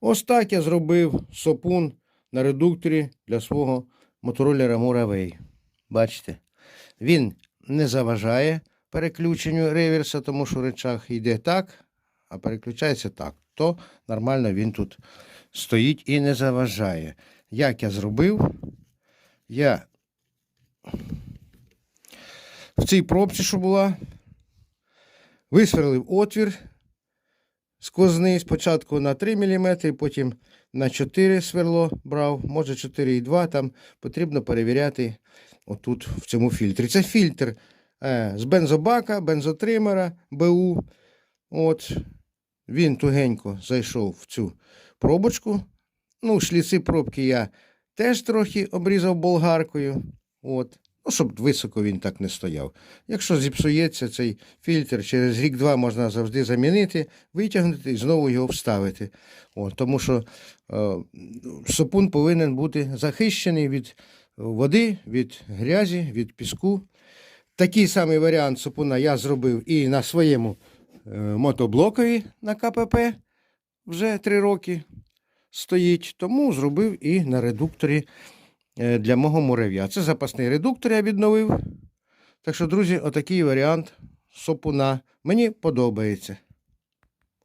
Ось так я зробив сопун на редукторі для свого мотороллера Муравей. Бачите, він не заважає переключенню реверса, тому що речах йде так, а переключається так. То нормально він тут стоїть і не заважає. Як я зробив? Я в цій пробці, що була, висверлив отвір сквозний спочатку на 3 мм, потім на 4 сверло брав, може 4,2, там потрібно перевіряти отут в цьому фільтрі. Це фільтр е, з бензобака, бензотримера, БУ. От, він тугенько зайшов в цю пробочку. Ну, шліци пробки я теж трохи обрізав болгаркою. От. Ну, щоб високо він так не стояв. Якщо зіпсується цей фільтр, через рік-два можна завжди замінити, витягнути і знову його вставити. От, тому що е, сопун повинен бути захищений від води, від грязі, від піску. Такий самий варіант сопуна я зробив і на своєму е, мотоблокові на КПП вже три роки стоїть, тому зробив і на редукторі для мого мурав'я. Це запасний редуктор я відновив. Так що, друзі, отакий варіант сопуна. Мені подобається.